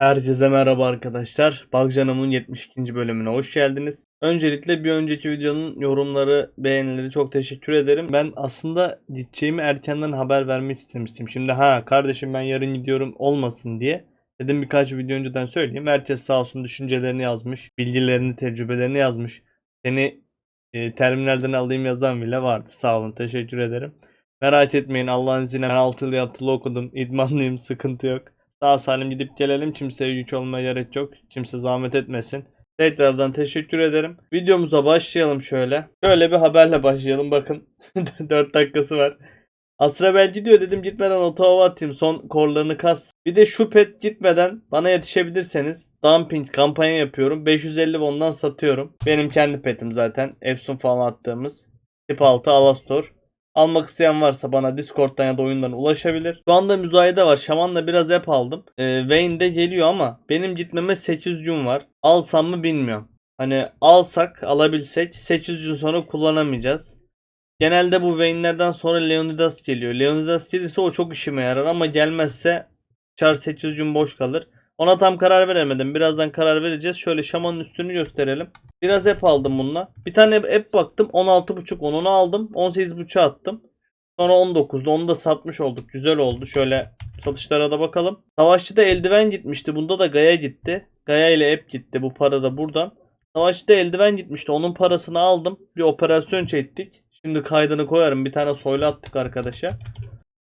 Herkese merhaba arkadaşlar. Balcanam'ın 72. bölümüne hoş geldiniz. Öncelikle bir önceki videonun yorumları, beğenileri çok teşekkür ederim. Ben aslında gideceğimi erkenden haber vermek istemiştim. Şimdi ha kardeşim ben yarın gidiyorum olmasın diye. Dedim birkaç video önceden söyleyeyim. Herkes sağ olsun düşüncelerini yazmış, bilgilerini, tecrübelerini yazmış. Seni e, terminalden alayım yazan bile vardı. Sağ olun, teşekkür ederim. Merak etmeyin Allah'ın izniyle ben 6 yıl yatılı okudum. İdmanlıyım, sıkıntı yok. Sağ salim gidip gelelim. Kimseye yük olmaya gerek yok. Kimse zahmet etmesin. Tekrardan teşekkür ederim. Videomuza başlayalım şöyle. Şöyle bir haberle başlayalım. Bakın 4 dakikası var. Astrabel gidiyor dedim gitmeden otova atayım son korlarını kas. Bir de şu pet gitmeden bana yetişebilirseniz dumping kampanya yapıyorum. 550 won'dan satıyorum. Benim kendi petim zaten. Efsun falan attığımız. Tip 6 Alastor. Almak isteyen varsa bana Discord'dan ya da oyundan ulaşabilir. Şu anda müzayede var. Şaman'la biraz ep aldım. Ee, Vayne de geliyor ama benim gitmeme 8 gün var. Alsam mı bilmiyorum. Hani alsak alabilsek 8 gün sonra kullanamayacağız. Genelde bu Vayne'lerden sonra Leonidas geliyor. Leonidas gelirse o çok işime yarar ama gelmezse çar 8 gün boş kalır. Ona tam karar veremedim. Birazdan karar vereceğiz. Şöyle şamanın üstünü gösterelim. Biraz app aldım bununla. Bir tane app baktım. 16.5 onunu aldım. 18.5 attım. Sonra 19'da onu da satmış olduk. Güzel oldu. Şöyle satışlara da bakalım. Savaşçıda eldiven gitmişti. Bunda da Gaya gitti. Gaya ile app gitti. Bu para da buradan. Savaşçıda eldiven gitmişti. Onun parasını aldım. Bir operasyon çektik. Şimdi kaydını koyarım. Bir tane soylu attık arkadaşa.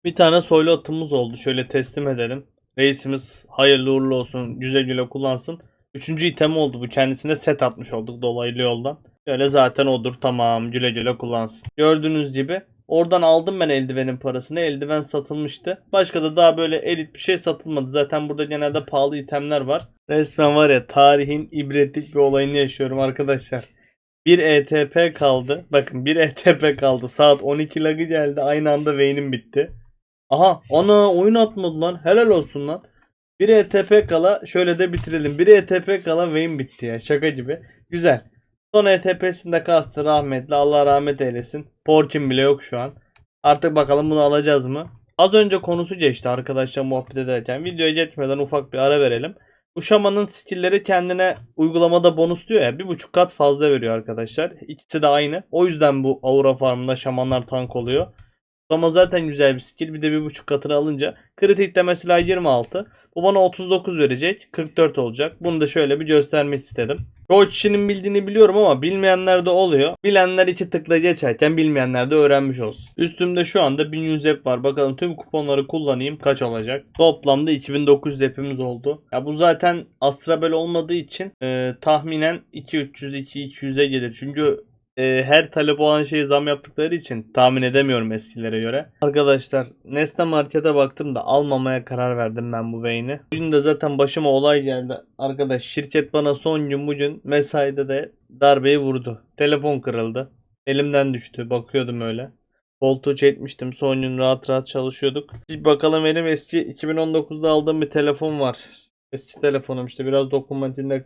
Bir tane soylu atımız oldu. Şöyle teslim edelim. Reisimiz hayırlı uğurlu olsun. Güzel güle kullansın. Üçüncü item oldu bu. Kendisine set atmış olduk dolaylı yoldan. Şöyle zaten odur tamam güle güle kullansın. Gördüğünüz gibi oradan aldım ben eldivenin parasını. Eldiven satılmıştı. Başka da daha böyle elit bir şey satılmadı. Zaten burada genelde pahalı itemler var. Resmen var ya tarihin ibretlik bir olayını yaşıyorum arkadaşlar. Bir ETP kaldı. Bakın bir ETP kaldı. Saat 12 lagı geldi. Aynı anda Vayne'im bitti. Aha ana oyun atmadı lan. Helal olsun lan. Bir ETP kala şöyle de bitirelim. Bir ETP kala Vayne bitti ya. Şaka gibi. Güzel. Son ETP'sinde kastı rahmetli. Allah rahmet eylesin. Porkin bile yok şu an. Artık bakalım bunu alacağız mı? Az önce konusu geçti arkadaşlar muhabbet ederken. Videoya geçmeden ufak bir ara verelim. Bu şamanın skillleri kendine uygulamada bonus diyor ya. Bir buçuk kat fazla veriyor arkadaşlar. İkisi de aynı. O yüzden bu aura farmında şamanlar tank oluyor. Ama zaten güzel bir skill. Bir de bir buçuk katını alınca. Kritikte mesela 26. Bu bana 39 verecek. 44 olacak. Bunu da şöyle bir göstermek istedim. Çoğu kişinin bildiğini biliyorum ama bilmeyenler de oluyor. Bilenler iki tıkla geçerken bilmeyenler de öğrenmiş olsun. Üstümde şu anda 1100 app var. Bakalım tüm kuponları kullanayım. Kaç olacak? Toplamda 2900 app'imiz oldu. Ya bu zaten Astrabel olmadığı için e, tahminen 2300-2200'e gelir. Çünkü e, her talep olan şeyi zam yaptıkları için tahmin edemiyorum eskilere göre. Arkadaşlar Nesne Market'e baktım da almamaya karar verdim ben bu Vayne'i. Bugün de zaten başıma olay geldi. Arkadaş şirket bana son gün bugün mesaide de darbeyi vurdu. Telefon kırıldı. Elimden düştü. Bakıyordum öyle. Koltuğu çekmiştim. Son gün rahat rahat çalışıyorduk. Bir bakalım benim eski 2019'da aldığım bir telefon var. Eski telefonum işte biraz dokunmatiğinde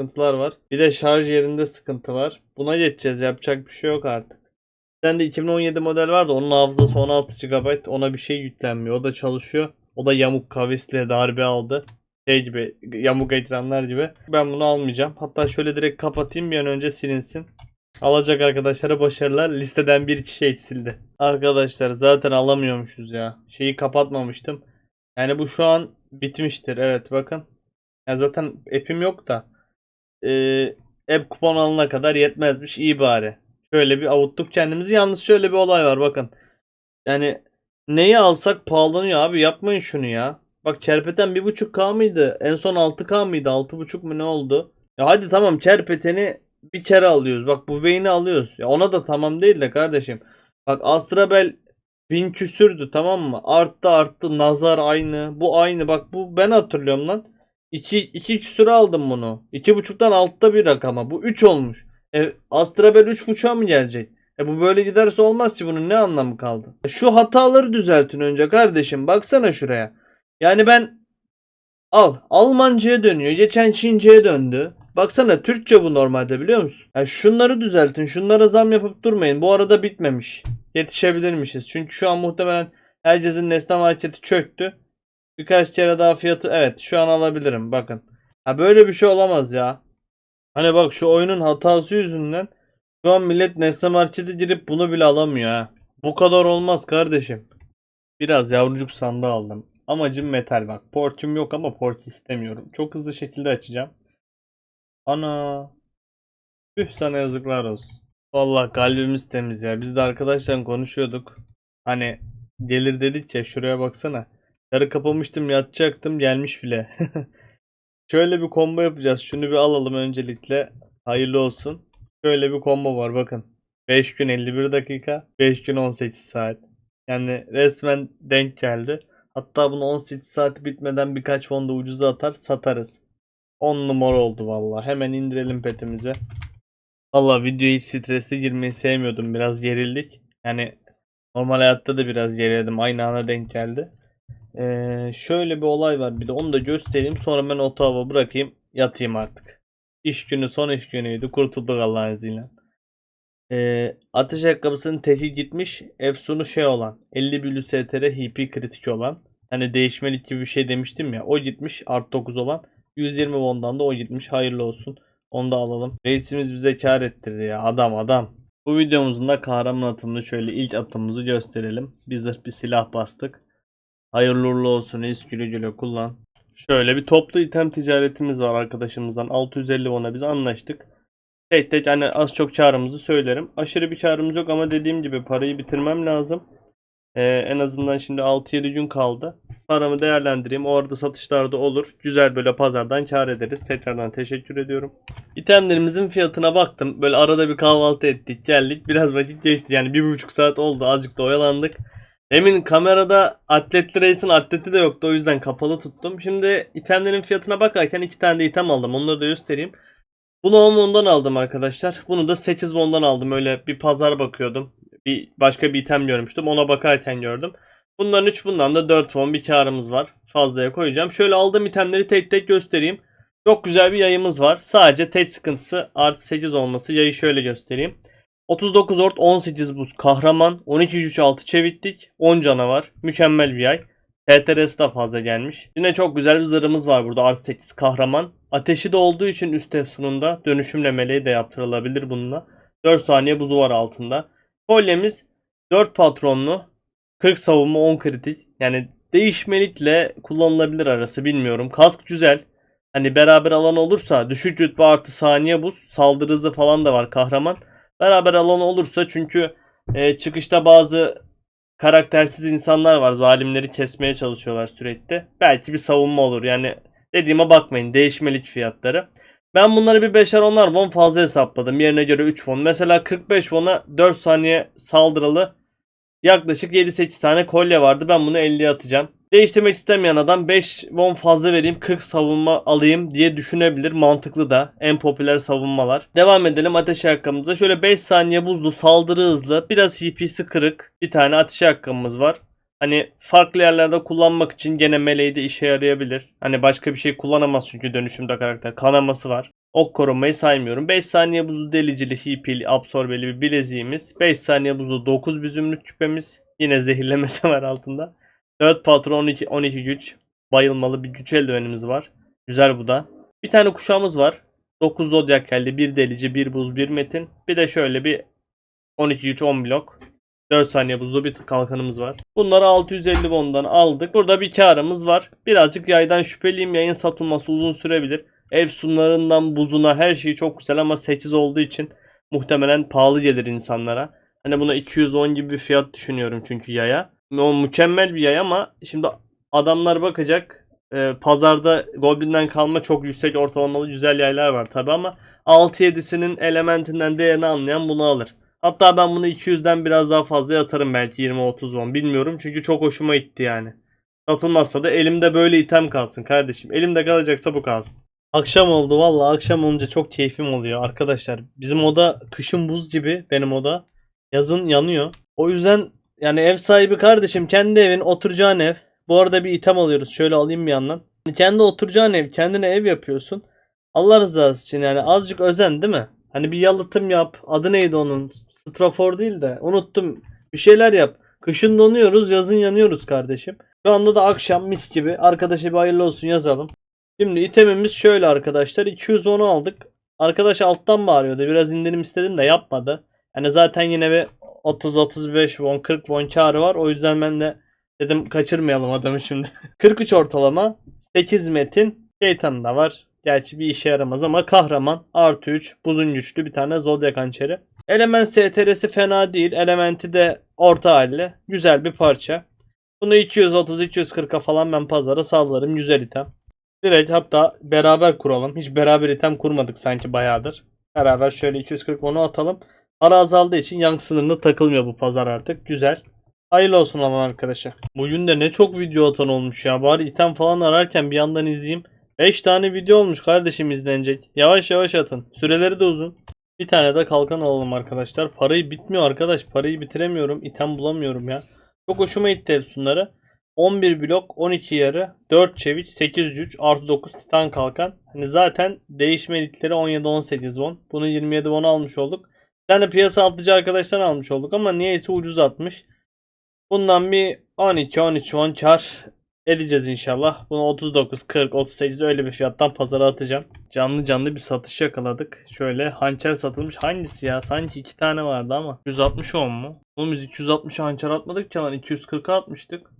sıkıntılar var. Bir de şarj yerinde sıkıntı var. Buna geçeceğiz. Yapacak bir şey yok artık. Bir tane de 2017 model vardı. Onun hafızası 16 GB. Ona bir şey yüklenmiyor. O da çalışıyor. O da yamuk kavisle darbe aldı. Şey gibi yamuk ekranlar gibi. Ben bunu almayacağım. Hatta şöyle direkt kapatayım bir an önce silinsin. Alacak arkadaşlara başarılar. Listeden bir kişi eksildi. Arkadaşlar zaten alamıyormuşuz ya. Şeyi kapatmamıştım. Yani bu şu an bitmiştir. Evet bakın. Ya zaten app'im yok da e, app kupon alana kadar yetmezmiş. İyi bari. Şöyle bir avuttuk kendimizi. Yalnız şöyle bir olay var bakın. Yani neyi alsak pahalanıyor abi. Yapmayın şunu ya. Bak kerpeten 1.5K mıydı? En son 6K mıydı? 6.5 mu ne oldu? Ya hadi tamam kerpeteni bir kere alıyoruz. Bak bu Vayne'i alıyoruz. Ya ona da tamam değil de kardeşim. Bak Astrabel bin küsürdü tamam mı? Arttı arttı. Nazar aynı. Bu aynı. Bak bu ben hatırlıyorum lan. 2 2 küsür aldım bunu. 2.5'tan altta bir rakama. Bu 3 olmuş. E, Astrabel 3.5'a mı gelecek? E bu böyle giderse olmaz ki bunun ne anlamı kaldı? E, Şu hataları düzeltin önce kardeşim. Baksana şuraya. Yani ben al Almanca'ya dönüyor. Geçen Çince'ye döndü. Baksana Türkçe bu normalde biliyor musun? Yani şunları düzeltin. Şunlara zam yapıp durmayın. Bu arada bitmemiş. Yetişebilirmişiz. Çünkü şu an muhtemelen herkesin nesne marketi çöktü. Birkaç kere daha fiyatı evet şu an alabilirim bakın. Ha böyle bir şey olamaz ya. Hani bak şu oyunun hatası yüzünden şu an millet Nesne Market'e girip bunu bile alamıyor ha. Bu kadar olmaz kardeşim. Biraz yavrucuk sandığı aldım. Amacım metal bak. Portum yok ama port istemiyorum. Çok hızlı şekilde açacağım. Ana. Üh sana yazıklar olsun. Vallahi kalbimiz temiz ya. Biz de arkadaşlar konuşuyorduk. Hani gelir dedik ya şuraya baksana. Yarı kapamıştım yatacaktım gelmiş bile. Şöyle bir combo yapacağız. Şunu bir alalım öncelikle. Hayırlı olsun. Şöyle bir combo var bakın. 5 gün 51 dakika. 5 gün 18 saat. Yani resmen denk geldi. Hatta bunu 18 saati bitmeden birkaç fonda ucuza atar satarız. 10 numara oldu vallahi. Hemen indirelim petimize. Valla videoya hiç stresli girmeyi sevmiyordum. Biraz gerildik. Yani normal hayatta da biraz gerildim. Aynı ana denk geldi. Ee, şöyle bir olay var bir de onu da göstereyim. Sonra ben oto hava bırakayım. Yatayım artık. İş günü son iş günüydü. Kurtulduk Allah'ın izniyle. Ee, ateş ayakkabısının teki gitmiş. Efsun'u şey olan. 50 bülü STR HP kritik olan. Hani değişmelik gibi bir şey demiştim ya. O gitmiş. Art 9 olan. 120 won'dan da o gitmiş. Hayırlı olsun. Onu da alalım. Reisimiz bize kar ettirdi ya. Adam adam. Bu videomuzun da kahraman atımını şöyle ilk atımımızı gösterelim. Bir zırh bir silah bastık. Hayırlı uğurlu olsun. Reis güle güle kullan. Şöyle bir toplu item ticaretimiz var arkadaşımızdan. 650 won'a biz anlaştık. Tek tek hani az çok karımızı söylerim. Aşırı bir karımız yok ama dediğim gibi parayı bitirmem lazım. Ee, en azından şimdi 6-7 gün kaldı. Paramı değerlendireyim. O arada satışlarda olur. Güzel böyle pazardan kar ederiz. Tekrardan teşekkür ediyorum. İtemlerimizin fiyatına baktım. Böyle arada bir kahvaltı ettik geldik. Biraz vakit geçti. Yani bir buçuk saat oldu. Azıcık da oyalandık. Emin kamerada atletli reisin atleti de yoktu. O yüzden kapalı tuttum. Şimdi itemlerin fiyatına bakarken iki tane de item aldım. Onları da göstereyim. Bunu 10 won'dan aldım arkadaşlar. Bunu da 8 won'dan aldım. Öyle bir pazar bakıyordum. Bir başka bir item görmüştüm. Ona bakarken gördüm. Bundan 3 bundan da 4 won bir karımız var. Fazlaya koyacağım. Şöyle aldığım itemleri tek tek göstereyim. Çok güzel bir yayımız var. Sadece tek sıkıntısı artı 8 olması. Yayı şöyle göstereyim. 39 ort 18 buz kahraman 12 güç 6 çevittik 10 canavar mükemmel bir yay TTR'si de fazla gelmiş. Yine çok güzel bir zırhımız var burada artı 8 kahraman. Ateşi de olduğu için üst efsununda dönüşümle meleği de yaptırılabilir bununla. 4 saniye buzu var altında. Kolyemiz 4 patronlu 40 savunma 10 kritik. Yani değişmelikle kullanılabilir arası bilmiyorum. Kask güzel. Hani beraber alan olursa düşük rütbe artı saniye buz saldırı hızı falan da var kahraman. Beraber alan olursa çünkü e, çıkışta bazı karaktersiz insanlar var. Zalimleri kesmeye çalışıyorlar sürekli. Belki bir savunma olur. Yani dediğime bakmayın. Değişmelik fiyatları. Ben bunları bir 5'er 10'ar won fazla hesapladım. Yerine göre 3 won. Mesela 45 won'a 4 saniye saldırılı yaklaşık 7-8 tane kolye vardı. Ben bunu 50'ye atacağım. Değiştirmek istemeyen adam 5 won fazla vereyim 40 savunma alayım diye düşünebilir. Mantıklı da. En popüler savunmalar. Devam edelim ateş ayakkabımıza. Şöyle 5 saniye buzlu saldırı hızlı. Biraz HP'si kırık. Bir tane ateş ayakkabımız var. Hani farklı yerlerde kullanmak için gene meleği de işe yarayabilir. Hani başka bir şey kullanamaz çünkü dönüşümde karakter. Kanaması var. Ok korumayı saymıyorum. 5 saniye buzlu delicili, HP'li, absorbeli bir bileziğimiz. 5 saniye buzlu 9 bir zümrüt küpemiz. Yine zehirlemesi var altında. 4 patron 12, 12 güç. Bayılmalı bir güç eldivenimiz var. Güzel bu da. Bir tane kuşağımız var. 9 zodyak geldi. 1 delici, 1 buz, 1 metin. Bir de şöyle bir 12 güç 10 blok. 4 saniye buzlu bir kalkanımız var. Bunları 650 bondan aldık. Burada bir karımız var. Birazcık yaydan şüpheliyim. Yayın satılması uzun sürebilir. Ev sunlarından buzuna her şey çok güzel ama 8 olduğu için muhtemelen pahalı gelir insanlara. Hani buna 210 gibi bir fiyat düşünüyorum çünkü yaya. O mükemmel bir yay ama şimdi adamlar bakacak e, pazarda Goblin'den kalma çok yüksek ortalamalı güzel yaylar var tabi ama 6-7'sinin elementinden değerini anlayan bunu alır. Hatta ben bunu 200'den biraz daha fazla yatarım belki 20-30 won bilmiyorum çünkü çok hoşuma gitti yani. Satılmazsa da elimde böyle item kalsın kardeşim. Elimde kalacaksa bu kalsın. Akşam oldu valla akşam olunca çok keyfim oluyor arkadaşlar. Bizim oda kışın buz gibi benim oda. Yazın yanıyor. O yüzden yani ev sahibi kardeşim kendi evin oturacağın ev. Bu arada bir item alıyoruz. Şöyle alayım bir yandan. Kendi oturacağın ev, kendine ev yapıyorsun. Allah rızası için yani azıcık özen değil mi? Hani bir yalıtım yap. Adı neydi onun? Strafor değil de unuttum. Bir şeyler yap. Kışın donuyoruz, yazın yanıyoruz kardeşim. Şu anda da akşam mis gibi. Arkadaşa bir hayırlı olsun yazalım. Şimdi itemimiz şöyle arkadaşlar. 210'u aldık. Arkadaş alttan bağırıyordu. Biraz indirim istedim de yapmadı. Yani zaten yine bir 30-35 won 40 won karı var. O yüzden ben de dedim kaçırmayalım adamı şimdi. 43 ortalama. 8 metin. Şeytan da var. Gerçi bir işe yaramaz ama kahraman. Artı 3. Buzun güçlü bir tane Zodiac hançeri. Element STR'si fena değil. Elementi de orta halli. Güzel bir parça. Bunu 230-240'a falan ben pazara sallarım. Güzel item. Direkt hatta beraber kuralım. Hiç beraber item kurmadık sanki bayağıdır. Beraber şöyle 240 onu atalım. Para azaldığı için yank sınırına takılmıyor bu pazar artık. Güzel. Hayırlı olsun alan arkadaşa. Bugün de ne çok video atan olmuş ya. Bari item falan ararken bir yandan izleyeyim. 5 tane video olmuş kardeşim izlenecek. Yavaş yavaş atın. Süreleri de uzun. Bir tane de kalkan alalım arkadaşlar. Parayı bitmiyor arkadaş. Parayı bitiremiyorum. İtem bulamıyorum ya. Çok hoşuma gitti Efsunları. 11 blok, 12 yarı, 4 çeviç, 8 güç, artı 9 titan kalkan. Hani zaten değişme elitleri 17-18 won. Bunu 27 won almış olduk. Tane piyasa atıcı arkadaştan almış olduk ama niyeyse ucuz atmış. Bundan bir 12-13 won kar edeceğiz inşallah. Bunu 39, 40, 38 öyle bir fiyattan pazara atacağım. Canlı canlı bir satış yakaladık. Şöyle hançer satılmış. Hangisi ya? Sanki iki tane vardı ama. 160 on mu? Oğlum biz 260 hançer atmadık ki lan. 240'a atmıştık.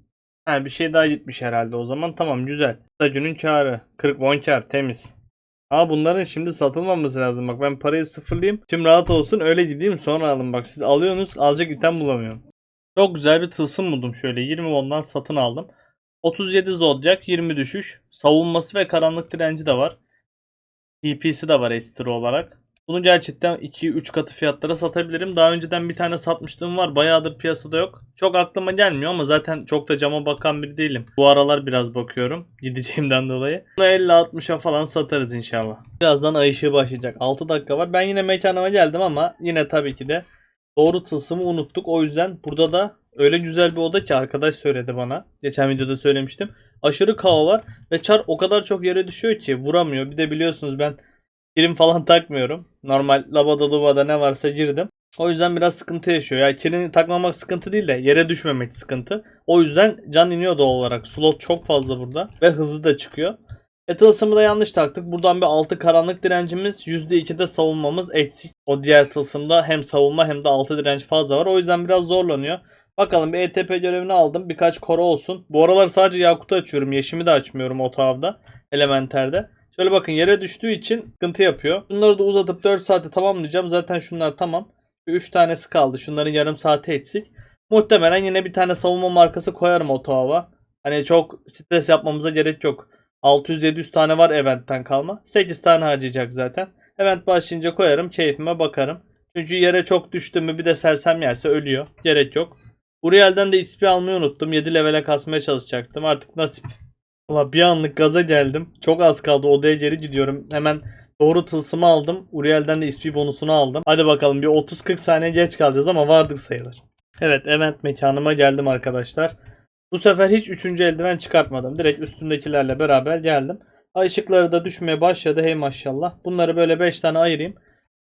Ha bir şey daha gitmiş herhalde o zaman. Tamam güzel. Da günün karı. 40 won kar temiz. Ama bunların şimdi satılmaması lazım. Bak ben parayı sıfırlayayım. Şimdi rahat olsun öyle gideyim sonra alın. Bak siz alıyorsunuz alacak item bulamıyorum. Çok güzel bir tılsım buldum şöyle. 20 won'dan satın aldım. 37 zodyak 20 düşüş. Savunması ve karanlık direnci de var. TP'si de var ekstra olarak. Bunu gerçekten 2-3 katı fiyatlara satabilirim. Daha önceden bir tane satmışlığım var. Bayağıdır piyasada yok. Çok aklıma gelmiyor ama zaten çok da cama bakan biri değilim. Bu aralar biraz bakıyorum. Gideceğimden dolayı. Bunu 50-60'a falan satarız inşallah. Birazdan ay ışığı başlayacak. 6 dakika var. Ben yine mekanıma geldim ama yine tabii ki de doğru tılsımı unuttuk. O yüzden burada da öyle güzel bir oda ki arkadaş söyledi bana. Geçen videoda söylemiştim. Aşırı kava var ve çar o kadar çok yere düşüyor ki vuramıyor. Bir de biliyorsunuz ben kirim falan takmıyorum. Normal labada lubada ne varsa girdim. O yüzden biraz sıkıntı yaşıyor. Yani kirini takmamak sıkıntı değil de yere düşmemek sıkıntı. O yüzden can iniyor doğal olarak. Slot çok fazla burada ve hızlı da çıkıyor. E tılsımı da yanlış taktık. Buradan bir 6 karanlık direncimiz %2'de savunmamız eksik. O diğer tılsımda hem savunma hem de 6 direnç fazla var. O yüzden biraz zorlanıyor. Bakalım bir ETP görevini aldım. Birkaç koro olsun. Bu aralar sadece Yakut'u açıyorum. Yeşimi de açmıyorum otağımda. Elementer'de. Şöyle bakın yere düştüğü için sıkıntı yapıyor. Bunları da uzatıp 4 saate tamamlayacağım. Zaten şunlar tamam. Şu 3 tanesi kaldı. Şunların yarım saati eksik. Muhtemelen yine bir tane savunma markası koyarım otağa. Hani çok stres yapmamıza gerek yok. 600-700 tane var eventten kalma. 8 tane harcayacak zaten. Event başlayınca koyarım. Keyfime bakarım. Çünkü yere çok düştü mü bir de sersem yerse ölüyor. Gerek yok. Uriel'den de XP almayı unuttum. 7 levele kasmaya çalışacaktım. Artık nasip. Valla bir anlık gaza geldim. Çok az kaldı. Odaya geri gidiyorum. Hemen doğru tılsımı aldım. Uriel'den de XP bonusunu aldım. Hadi bakalım bir 30-40 saniye geç kalacağız ama vardık sayılır. Evet event mekanıma geldim arkadaşlar. Bu sefer hiç 3. eldiven çıkartmadım. Direkt üstümdekilerle beraber geldim. Ay ışıkları da düşmeye başladı. Hey maşallah. Bunları böyle 5 tane ayırayım.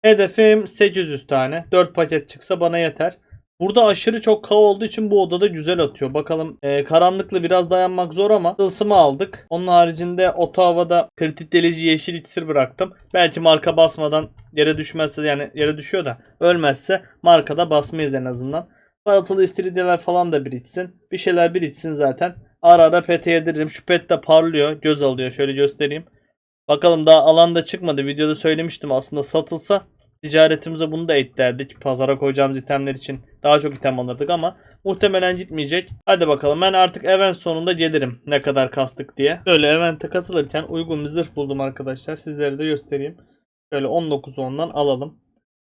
Hedefim 800 tane. 4 paket çıksa bana yeter. Burada aşırı çok kav olduğu için bu odada güzel atıyor. Bakalım e, karanlıklı biraz dayanmak zor ama tılsımı aldık. Onun haricinde oto havada kritik delici yeşil iksir bıraktım. Belki marka basmadan yere düşmezse yani yere düşüyor da ölmezse markada basmayız en azından. Parıltılı istiridyeler falan da biriksin. Bir şeyler biriksin zaten. Ara ara pete yediririm. Şu pet de parlıyor. Göz alıyor. Şöyle göstereyim. Bakalım daha alanda çıkmadı. Videoda söylemiştim aslında satılsa ticaretimize bunu da eklerdik. Pazara koyacağımız itemler için daha çok item alırdık ama muhtemelen gitmeyecek. Hadi bakalım ben artık event sonunda gelirim ne kadar kastık diye. Böyle evente katılırken uygun bir zırh buldum arkadaşlar. Sizlere de göstereyim. Şöyle 19 ondan alalım.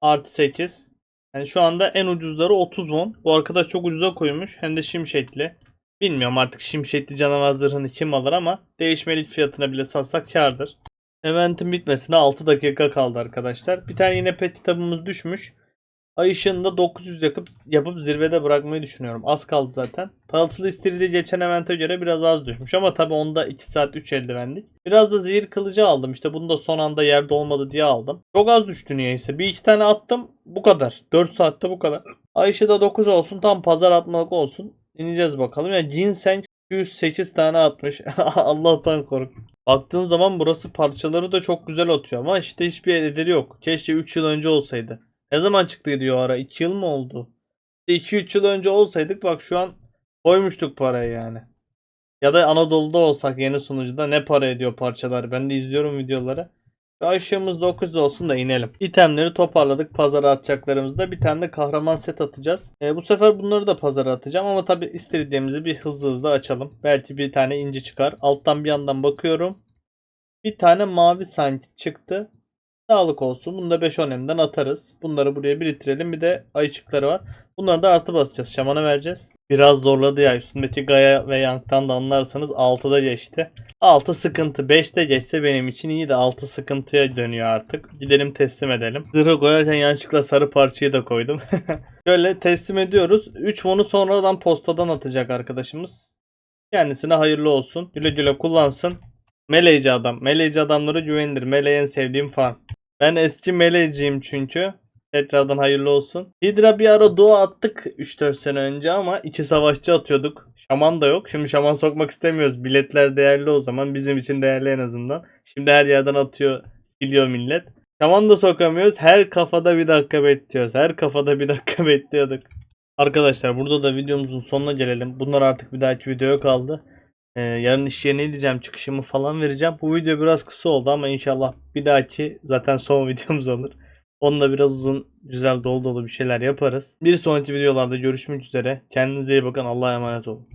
Artı 8. Yani şu anda en ucuzları 30 won. Bu arkadaş çok ucuza koymuş. Hem de şimşekli. Bilmiyorum artık şimşekli canavar zırhını kim alır ama değişmelik fiyatına bile satsak kardır. Eventin bitmesine 6 dakika kaldı arkadaşlar. Bir tane yine pet kitabımız düşmüş. Ay ışığında 900 yakıp, yapıp zirvede bırakmayı düşünüyorum. Az kaldı zaten. Parıltılı istiride geçen evente göre biraz az düşmüş ama tabi onda 2 saat 3 eldivenlik. Biraz da zehir kılıcı aldım. İşte bunu da son anda yerde olmadı diye aldım. Çok az düştü niyeyse. Bir iki tane attım. Bu kadar. 4 saatte bu kadar. Ay ışığı da 9 olsun. Tam pazar atmalık olsun. İneceğiz bakalım. Ya ginseng 208 tane atmış. Allah'tan kork. Baktığın zaman burası parçaları da çok güzel atıyor ama işte hiçbir ederi yok. Keşke 3 yıl önce olsaydı. Ne zaman çıktıydı o ara? 2 yıl mı oldu? 2-3 yıl önce olsaydık bak şu an koymuştuk parayı yani. Ya da Anadolu'da olsak yeni sunucuda ne para ediyor parçalar. Ben de izliyorum videoları. Şu aşağımız 900 olsun da inelim. İtemleri toparladık. Pazara atacaklarımızda bir tane de kahraman set atacağız. E, bu sefer bunları da pazara atacağım ama tabi istediğimizi bir hızlı hızlı açalım. Belki bir tane inci çıkar. Alttan bir yandan bakıyorum. Bir tane mavi sanki çıktı. Sağlık olsun. Bunu da 5-10 atarız. Bunları buraya biriktirelim. Bir de ayıcıkları var. Bunları da artı basacağız. Şamana vereceğiz. Biraz zorladı ya. Üstündeki Gaya ve Yank'tan da anlarsanız 6'da geçti. 6 sıkıntı. 5'te geçse benim için iyi de 6 sıkıntıya dönüyor artık. Gidelim teslim edelim. Zırhı koyarken yanlışlıkla sarı parçayı da koydum. Şöyle teslim ediyoruz. 3 won'u sonradan postadan atacak arkadaşımız. Kendisine hayırlı olsun. Güle güle kullansın. Meleyci adam. Meleyci adamlara güvenilir. Meleği en sevdiğim farm. Ben eski meleyciyim çünkü. Tekrardan hayırlı olsun. Hidra bir ara dua attık 3-4 sene önce ama iki savaşçı atıyorduk. Şaman da yok. Şimdi şaman sokmak istemiyoruz. Biletler değerli o zaman. Bizim için değerli en azından. Şimdi her yerden atıyor, siliyor millet. Şaman da sokamıyoruz. Her kafada bir dakika bekliyoruz. Her kafada bir dakika bekliyorduk. Arkadaşlar burada da videomuzun sonuna gelelim. Bunlar artık bir dahaki videoya kaldı. Ee, yarın iş yerine gideceğim. Çıkışımı falan vereceğim. Bu video biraz kısa oldu ama inşallah bir dahaki zaten son videomuz olur. Onunla biraz uzun, güzel, dolu dolu bir şeyler yaparız. Bir sonraki videolarda görüşmek üzere. Kendinize iyi bakın. Allah'a emanet olun.